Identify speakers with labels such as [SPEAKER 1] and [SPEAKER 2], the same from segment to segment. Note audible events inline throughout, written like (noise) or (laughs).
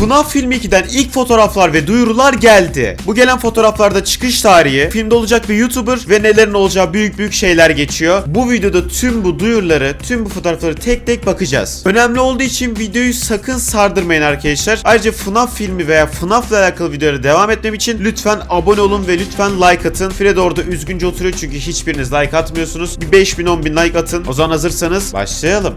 [SPEAKER 1] FNAF Film 2'den ilk fotoğraflar ve duyurular geldi. Bu gelen fotoğraflarda çıkış tarihi, filmde olacak bir YouTuber ve nelerin olacağı büyük büyük şeyler geçiyor. Bu videoda tüm bu duyuruları, tüm bu fotoğrafları tek tek bakacağız. Önemli olduğu için videoyu sakın sardırmayın arkadaşlar. Ayrıca FNAF filmi veya FNAF ile alakalı videolara devam etmem için lütfen abone olun ve lütfen like atın. Fred orada üzgünce oturuyor çünkü hiçbiriniz like atmıyorsunuz. Bir 5000 bin like atın. O zaman hazırsanız başlayalım.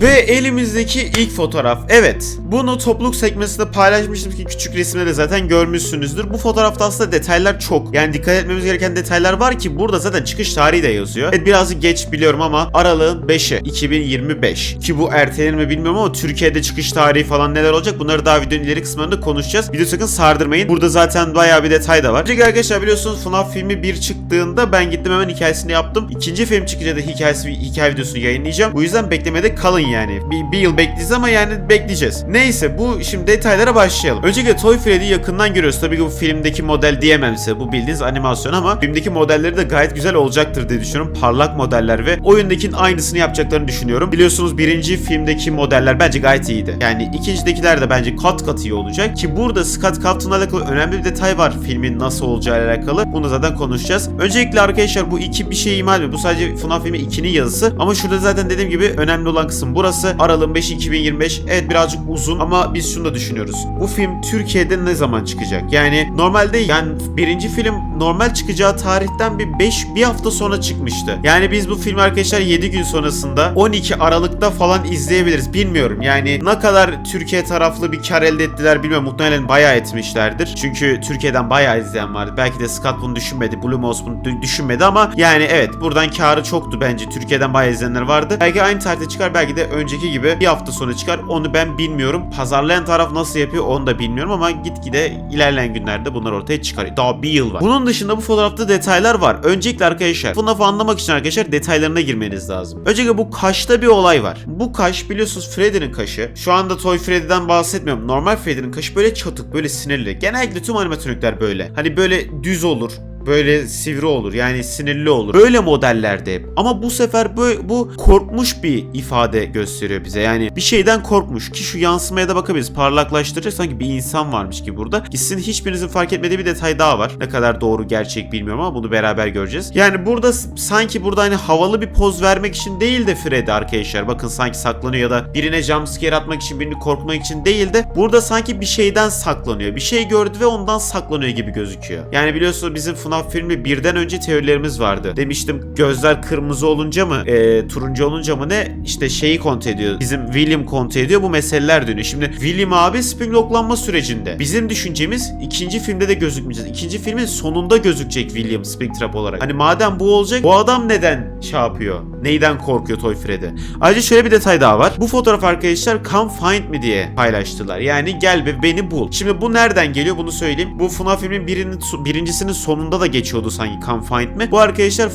[SPEAKER 1] Ve elimizdeki ilk fotoğraf. Evet. Bunu topluluk sekmesinde paylaşmıştım ki küçük resimde de zaten görmüşsünüzdür. Bu fotoğrafta aslında detaylar çok. Yani dikkat etmemiz gereken detaylar var ki burada zaten çıkış tarihi de yazıyor. Evet birazcık geç biliyorum ama aralığın 5'i 2025. Ki bu ertelenir mi bilmiyorum ama Türkiye'de çıkış tarihi falan neler olacak bunları daha videonun ileri kısmında konuşacağız. Video sakın sardırmayın. Burada zaten bayağı bir detay da var. Çünkü arkadaşlar biliyorsunuz FNAF filmi 1 çıktığında ben gittim hemen hikayesini yaptım. İkinci film çıkınca da hikayesi hikaye videosunu yayınlayacağım. Bu yüzden beklemede kalın yani. Bir, bir yıl bekleyeceğiz ama yani bekleyeceğiz. Neyse bu şimdi detaylara başlayalım. Öncelikle Toy Freddy'yi yakından görüyoruz. Tabii ki bu filmdeki model diyemem size. Bu bildiğiniz animasyon ama filmdeki modelleri de gayet güzel olacaktır diye düşünüyorum. Parlak modeller ve oyundakinin aynısını yapacaklarını düşünüyorum. Biliyorsunuz birinci filmdeki modeller bence gayet iyiydi. Yani ikincidekiler de bence kat kat iyi olacak. Ki burada Scott Captain'la alakalı önemli bir detay var filmin nasıl olacağı ile alakalı. Bunu zaten konuşacağız. Öncelikle arkadaşlar bu iki bir şey imal ediyor. Bu sadece FNAF filmi 2'nin yazısı. Ama şurada zaten dediğim gibi önemli olan kısım burası. Aralığın 5 2025. Evet birazcık uzun ama biz şunu da düşünüyoruz. Bu film Türkiye'de ne zaman çıkacak? Yani normalde yani birinci film normal çıkacağı tarihten bir 5 bir hafta sonra çıkmıştı. Yani biz bu filmi arkadaşlar 7 gün sonrasında 12 Aralık'ta falan izleyebiliriz. Bilmiyorum yani ne kadar Türkiye taraflı bir kar elde ettiler bilmiyorum. Muhtemelen bayağı etmişlerdir. Çünkü Türkiye'den bayağı izleyen vardı. Belki de Scott bunu düşünmedi. Blumhouse bunu dü- düşünmedi ama yani evet buradan karı çoktu bence. Türkiye'den bayağı izleyenler vardı. Belki aynı tarihte çıkar belki de önceki gibi bir hafta sonra çıkar. Onu ben bilmiyorum. Pazarlayan taraf nasıl yapıyor onu da bilmiyorum ama gitgide ilerleyen günlerde bunlar ortaya çıkar. Daha bir yıl var. Bunun dışında bu fotoğrafta detaylar var. Öncelikle arkadaşlar FNAF'ı anlamak için arkadaşlar detaylarına girmeniz lazım. Öncelikle bu kaşta bir olay var. Bu kaş biliyorsunuz Freddy'nin kaşı. Şu anda Toy Freddy'den bahsetmiyorum. Normal Freddy'nin kaşı böyle çatık, böyle sinirli. Genellikle tüm animatronikler böyle. Hani böyle düz olur böyle sivri olur yani sinirli olur. Böyle modellerde hep. Ama bu sefer böyle, bu korkmuş bir ifade gösteriyor bize. Yani bir şeyden korkmuş ki şu yansımaya da bakabiliriz. Parlaklaştıracak sanki bir insan varmış gibi burada. Sizin hiçbirinizin fark etmediği bir detay daha var. Ne kadar doğru gerçek bilmiyorum ama bunu beraber göreceğiz. Yani burada sanki burada hani havalı bir poz vermek için değil de Freddy arkadaşlar. Bakın sanki saklanıyor ya da birine jumpscare atmak için birini korkutmak için değil de burada sanki bir şeyden saklanıyor. Bir şey gördü ve ondan saklanıyor gibi gözüküyor. Yani biliyorsunuz bizim FNAF filmi birden önce teorilerimiz vardı. Demiştim gözler kırmızı olunca mı e, turuncu olunca mı ne işte şeyi kontrol ediyor. Bizim William kontrol ediyor bu meseleler dönüyor. Şimdi William abi spinlocklanma sürecinde. Bizim düşüncemiz ikinci filmde de gözükmeyeceğiz. İkinci filmin sonunda gözükecek William Springtrap olarak. Hani madem bu olacak bu adam neden şey yapıyor? Neyden korkuyor Toy Freddy? Ayrıca şöyle bir detay daha var. Bu fotoğraf arkadaşlar come find me diye paylaştılar. Yani gel ve beni bul. Şimdi bu nereden geliyor bunu söyleyeyim. Bu FNAF filmin birinin, birincisinin sonunda da geçiyordu sanki come find me. Bu arkadaşlar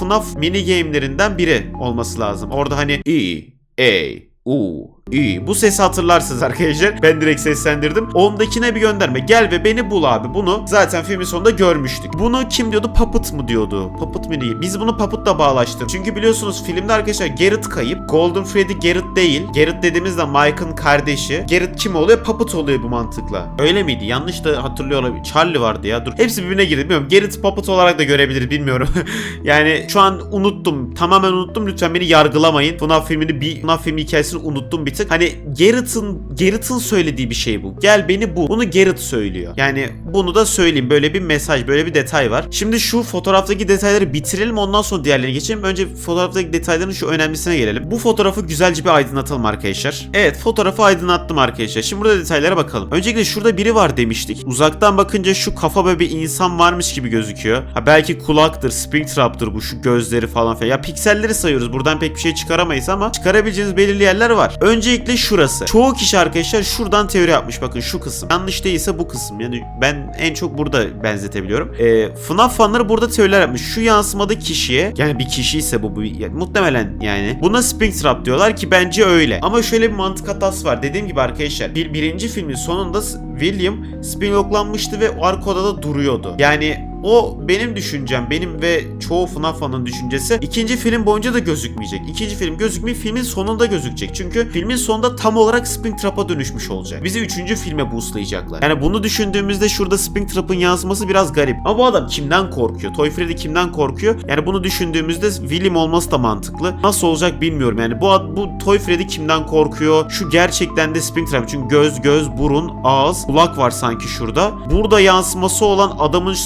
[SPEAKER 1] FNAF mini game'lerinden biri olması lazım. Orada hani E, A, U, İyi. Bu sesi hatırlarsınız arkadaşlar. Ben direkt seslendirdim. Ondakine bir gönderme. Gel ve beni bul abi. Bunu zaten filmin sonunda görmüştük. Bunu kim diyordu? Puppet mı diyordu? Puppet mini. Biz bunu Puppet'la bağlaştırdık. Çünkü biliyorsunuz filmde arkadaşlar Garrett kayıp. Golden Freddy Garrett değil. Garrett dediğimizde Mike'ın kardeşi. Garrett kim oluyor? Puppet oluyor bu mantıkla. Öyle miydi? Yanlış da hatırlıyor olabilir. Charlie vardı ya. Dur. Hepsi birbirine girdi. Bilmiyorum. Garrett Puppet olarak da görebilir. Bilmiyorum. (laughs) yani şu an unuttum. Tamamen unuttum. Lütfen beni yargılamayın. FNAF filmini bir FNAF filmi hikayesini unuttum bir tık. Hani Garrett'ın Garrett'ın söylediği bir şey bu. Gel beni bul. Bunu Garrett söylüyor. Yani bunu da söyleyeyim. Böyle bir mesaj, böyle bir detay var. Şimdi şu fotoğraftaki detayları bitirelim ondan sonra diğerlerine geçelim. Önce fotoğraftaki detayların şu önemlisine gelelim. Bu fotoğrafı güzelce bir aydınlatalım arkadaşlar. Evet fotoğrafı aydınlattım arkadaşlar. Şimdi burada detaylara bakalım. Öncelikle şurada biri var demiştik. Uzaktan bakınca şu kafa böyle bir insan varmış gibi gözüküyor. Ha belki kulaktır, Springtrap'tır bu şu gözleri falan filan. Ya pikselleri sayıyoruz. Buradan pek bir şey çıkaramayız ama çıkarabileceğiniz belirli yerler var. Öncelikle şurası. Çoğu kişi arkadaşlar şuradan teori yapmış. Bakın şu kısım. Yanlış değilse bu kısım. Yani ben en çok burada benzetebiliyorum. Ee, FNAF fanları burada teoriler yapmış. Şu yansımada kişiye yani bir kişi ise bu, bu yani muhtemelen yani buna Springtrap diyorlar ki bence öyle. Ama şöyle bir mantık hatası var. Dediğim gibi arkadaşlar bir, birinci filmin sonunda William spinlocklanmıştı ve o arka odada duruyordu. Yani o benim düşüncem, benim ve çoğu FNAF fanının düşüncesi ikinci film boyunca da gözükmeyecek. İkinci film gözükmeyip filmin sonunda gözükecek. Çünkü filmin sonunda tam olarak Springtrap'a dönüşmüş olacak. Bizi üçüncü filme boostlayacaklar. Yani bunu düşündüğümüzde şurada Springtrap'ın yansıması biraz garip. Ama bu adam kimden korkuyor? Toy Freddy kimden korkuyor? Yani bunu düşündüğümüzde William olması da mantıklı. Nasıl olacak bilmiyorum yani. Bu ad- bu Toy Freddy kimden korkuyor? Şu gerçekten de Springtrap. Çünkü göz, göz, burun, ağız, kulak var sanki şurada. Burada yansıması olan adamın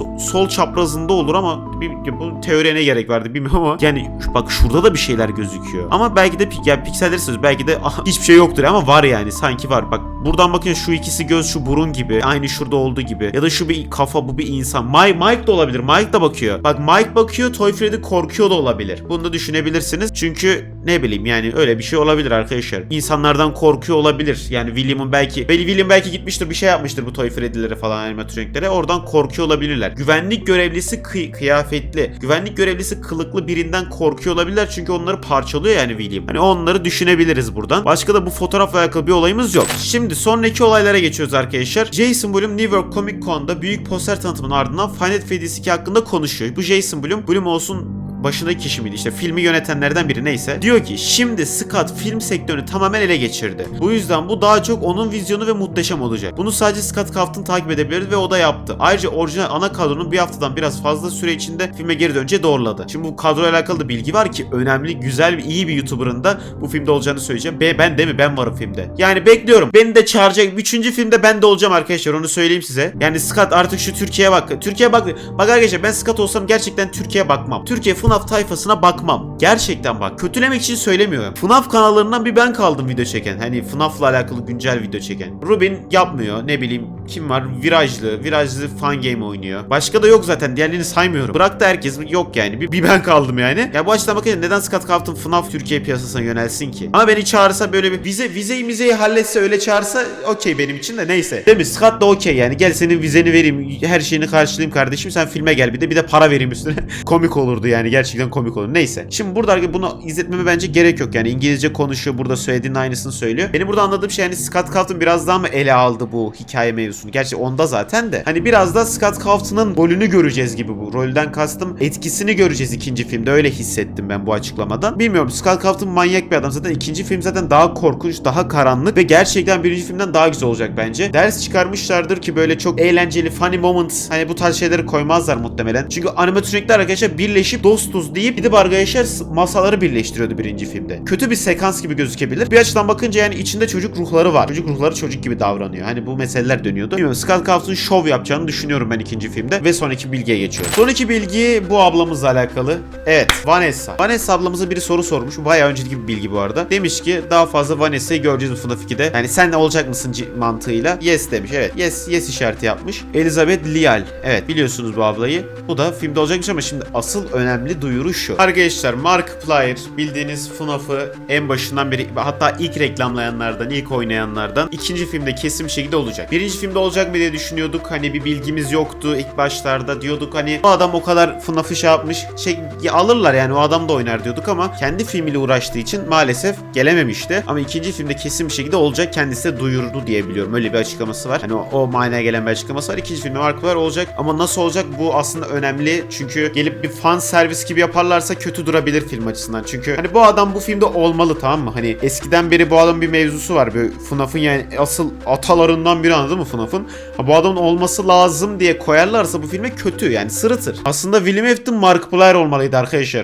[SPEAKER 1] so- sol çaprazında olur ama bir, bu teoriye ne gerek vardı bilmiyorum ama yani bak şurada da bir şeyler gözüküyor. Ama belki de yani pikselleri belki de aha, hiçbir şey yoktur ama var yani sanki var. Bak buradan bakın şu ikisi göz şu burun gibi aynı şurada olduğu gibi ya da şu bir kafa bu bir insan. Mike, Mike de olabilir. Mike da bakıyor. Bak Mike bakıyor Toy Freddy korkuyor da olabilir. Bunu da düşünebilirsiniz. Çünkü ne bileyim yani öyle bir şey olabilir arkadaşlar. İnsanlardan korkuyor olabilir. Yani William'ın belki belki William belki gitmiştir bir şey yapmıştır bu Toy Freddy'lere falan animatroniklere. Oradan korkuyor olabilirler. Güvenlik görevlisi kıy- kıyafetli, güvenlik görevlisi kılıklı birinden korkuyor olabilirler. Çünkü onları parçalıyor yani William. Hani onları düşünebiliriz buradan. Başka da bu fotoğrafla alakalı bir olayımız yok. Şimdi sonraki olaylara geçiyoruz arkadaşlar. Jason Blum New York Comic Con'da büyük poster tanıtımının ardından Final Fantasy 2 hakkında konuşuyor. Bu Jason Blum, Blum olsun başındaki kişi miydi işte filmi yönetenlerden biri neyse diyor ki şimdi Scott film sektörünü tamamen ele geçirdi. Bu yüzden bu daha çok onun vizyonu ve muhteşem olacak. Bunu sadece Scott Cawthon takip edebiliriz ve o da yaptı. Ayrıca orijinal ana kadronun bir haftadan biraz fazla süre içinde filme geri döneceği doğruladı. Şimdi bu kadroyla alakalı da bilgi var ki önemli, güzel ve iyi bir YouTuber'ın da bu filmde olacağını söyleyeceğim. Be ben de mi? Ben varım filmde. Yani bekliyorum. Beni de çağıracak. Üçüncü filmde ben de olacağım arkadaşlar. Onu söyleyeyim size. Yani Scott artık şu Türkiye'ye bak. Türkiye'ye bak. Bak arkadaşlar ben Scott olsam gerçekten Türkiye'ye bakmam. Türkiye FNAF tayfasına bakmam. Gerçekten bak. Kötülemek için söylemiyorum. FNAF kanallarından bir ben kaldım video çeken. Hani FNAF'la alakalı güncel video çeken. Rubin yapmıyor. Ne bileyim kim var? Virajlı. Virajlı fan game oynuyor. Başka da yok zaten. Diğerlerini saymıyorum. Bırak da herkes yok yani. Bir, bir ben kaldım yani. Ya bu açıdan bakınca neden Scott Cawthon FNAF Türkiye piyasasına yönelsin ki? Ama beni çağırsa böyle bir vize vizeyi mizeyi halletse öyle çağırsa okey benim için de neyse. Değil mi? Scott da okey yani. Gel senin vizeni vereyim. Her şeyini karşılayayım kardeşim. Sen filme gel bir de bir de para vereyim üstüne. (laughs) komik olurdu yani. Gerçekten komik olur. Neyse. Şimdi burada bunu izletmeme bence gerek yok yani. İngilizce konuşuyor. Burada söylediğinin aynısını söylüyor. Benim burada anladığım şey yani Scott Cawthon biraz daha mı ele aldı bu hikaye mevzusunu? Gerçi onda zaten de. Hani biraz da Scott Cawthon'ın rolünü göreceğiz gibi bu. Rolden kastım etkisini göreceğiz ikinci filmde. Öyle hissettim ben bu açıklamadan. Bilmiyorum Scott Cawthon manyak bir adam. Zaten ikinci film zaten daha korkunç, daha karanlık ve gerçekten birinci filmden daha güzel olacak bence. Ders çıkarmışlardır ki böyle çok eğlenceli, funny moments hani bu tarz şeyleri koymazlar muhtemelen. Çünkü animatronikler arkadaşlar birleşip dostuz deyip gidip arkadaşlar masaları birleştiriyordu birinci filmde. Kötü bir sekans gibi gözükebilir. Bir açıdan bakınca yani içinde çocuk ruhları var. Çocuk ruhları çocuk gibi davranıyor. Hani bu meseleler dönüyordu. Bilmiyorum Scott Cawthon şov yapacağını düşünüyorum ben ikinci filmde ve sonraki bilgiye geçiyorum. Sonraki bilgi bu ablamızla alakalı. Evet Vanessa. Vanessa ablamıza biri soru sormuş. Bayağı önceki bir bilgi bu arada. Demiş ki daha fazla Vanessa'yı göreceğiz bu FNAF 2'de. Yani sen ne olacak mısın mantığıyla. Yes demiş. Evet. Yes yes işareti yapmış. Elizabeth Lial. Evet biliyorsunuz bu ablayı. Bu da filmde olacakmış ama şimdi asıl önemli duyuru şu. Arkadaşlar Markiplier bildiğiniz FNAF'ı en başından beri hatta ilk reklamlayanlardan, ilk oynayanlardan ikinci filmde kesin bir şekilde olacak. Birinci filmde olacak mı diye düşünüyorduk. Hani bir bilgimiz yoktu ilk başlarda. Diyorduk hani o adam o kadar FNAF'ı şey yapmış. Şey alırlar yani o adam da oynar diyorduk ama kendi filmiyle uğraştığı için maalesef gelememişti. Ama ikinci filmde kesin bir şekilde olacak. Kendisi de duyurdu diye biliyorum. Öyle bir açıklaması var. Hani o, o manaya gelen bir açıklaması var. İkinci filmde Markiplier olacak ama nasıl olacak bu aslında önemli. Çünkü gelip bir fan servis gibi yaparlarsa kötü durabilir film açısından. Çünkü hani bu adam bu filmde olmalı tamam mı? Hani eskiden beri bu adamın bir mevzusu var. Böyle FNAF'ın yani asıl atalarından biri anladın mı FNAF'ın? Ha, bu adamın olması lazım diye koyarlarsa bu filme kötü yani sırıtır. Aslında William Afton Markiplier olmalıydı arkadaşlar.